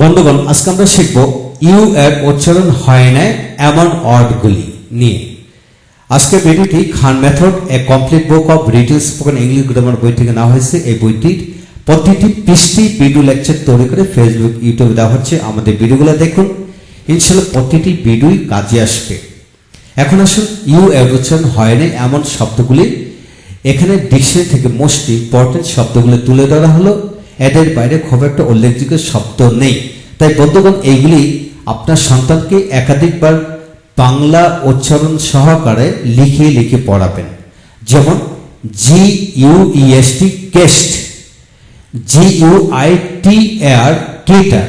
বন্ধুগণ, আজকে আমরা শিখব ইউ এর উচ্চারণ হয় না এমন ওয়ার্ডগুলি নিয়ে। আজকের ভিডিওটি Khan method, a complete book of retail spoken English grammar বই থেকে নেওয়া হয়েছে। এই বইটির প্রতিটি পৃষ্ঠি ভিডিও লেকচার তৈরি করে ফেসবুক ইউটিউবে দেওয়া হচ্ছে। আমাদের ভিডিওগুলো দেখুন। ইনশাল্লাহ প্রতিটি ভিডিওই কাজে আসবে। এখন আসুন, ইউ এর উচ্চারণ হয় না এমন শব্দগুলি। এখানে ডিকশনারি থেকে মোস্ট ইম্পর্টেন্ট শব্দগুলো তুলে ধরা হলো। এদের বাইরে খুব একটা উল্লেখযোগ্য শব্দ নেই। তাই বন্ধুগণ, এইগুলি আপনার সন্তানকে একাধিকবার বাংলা উচ্চারণ সহকারে লিখে লিখে পড়াবেন। যেমন G U S T guest G U I T R guitar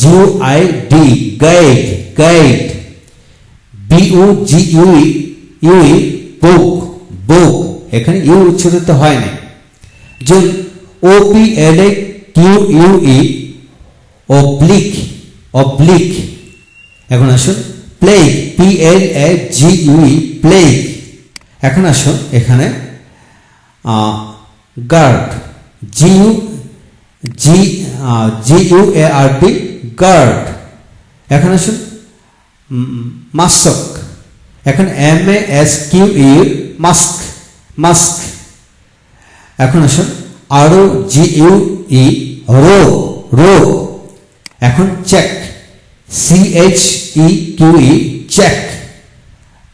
G U I D guide guide B view G U U book book এখানে ইউ উচ্চারিত হয় না যে O P L A Q U E oblique oblique এখন আসুন plague P L A G U E plague এখন আসুন এখানে guard G U G G U A R D guard এখন আসুন মাস্ক এখন M A S Q E mosque mosque এখন আসুন আরও G U E rogue rogue এখন cheque C H E Q E cheque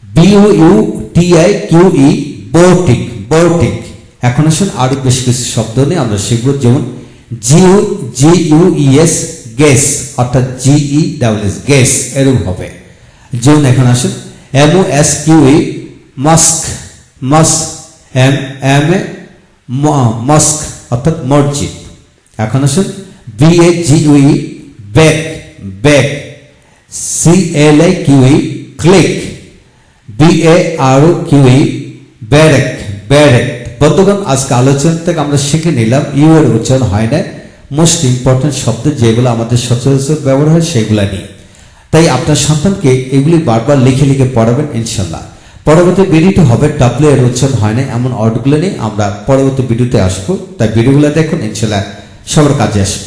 B U T I Q E boutique boutique এখন আসুন আরও বেশ কিছু শব্দ নিয়ে আমরা শিখব, যেমন জিউ, G U E S S অর্থাৎ G E double S guess এরকম হবে। যেমন এখন আসুন M O S Q E mosque mosque M M A mosque অর্থাৎ মসজিদ। এখন আসুন B A G U back back C L A Q E clique B A R O Q E baroque baroque বন্ধুগণ, আজকে আলোচনা থেকে আমরা শিখে নিলাম, ইউ উচ্চারণ হয় না। মোস্ট ইম্পর্টেন্ট শব্দ যেগুলো আমাদের সচরাচর ব্যবহার হয়, সেগুলা নিয়ে। তাই আপনার সন্তানকে এগুলি বারবার লিখে লিখে পড়াবেন, ইনশাল্লাহ। পরবর্তী ভিডিওটি হবে ডাব্লিউ এর উচ্চারণ হয় না, এমন অর্ডগুলো নিয়ে আমরা পরবর্তী ভিডিওতে আসব। তাই ভিডিওগুলো দেখুন, ইনশাল্লাহ সবার কাজে আসবে।